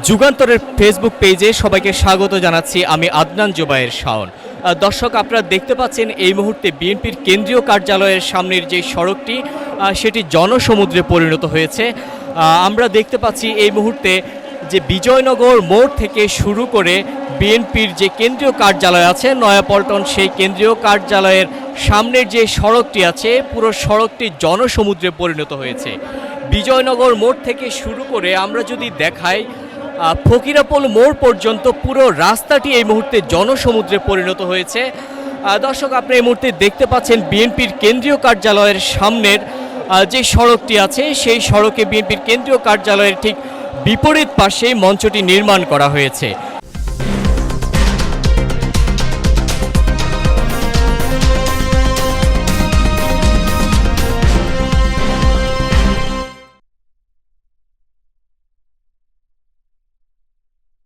যুগান্তরের Facebook পেজে সবাইকে স্বাগত জানাচ্ছি আমি আদনান জোবায়ের শাওন। দর্শক, আপনারা দেখতে পাচ্ছেন এই মুহূর্তে বিএনপির কেন্দ্রীয় কার্যালয়ের সামনের যে সড়কটি সেটি জনসমুদ্রে পরিণত হয়েছে। আমরা দেখতে পাচ্ছি এই মুহূর্তে যে বিজয়নগর মোড় থেকে শুরু করে বিএনপির যে কেন্দ্রীয় কার্যালয় আছে, নয়াপল্টন, সেই কেন্দ্রীয় কার্যালয়ের সামনের যে সড়কটি আছে, পুরো সড়কটি জনসমুদ্রে পরিণত হয়েছে। বিজয়নগর মোড় থেকে শুরু করে আমরা যদি দেখাই ফকিরাপোল মোড় পর্যন্ত পুরো রাস্তাটি এই মুহূর্তে জনসমুদ্রে পরিণত হয়েছে। দর্শক, আপনি এই মুহূর্তে দেখতে পাচ্ছেন বিএনপির কেন্দ্রীয় কার্যালয়ের সামনের যে সড়কটি আছে, সেই সড়কে বিএনপির কেন্দ্রীয় কার্যালয়ের ঠিক বিপরীত পাশেই মঞ্চটি নির্মাণ করা হয়েছে।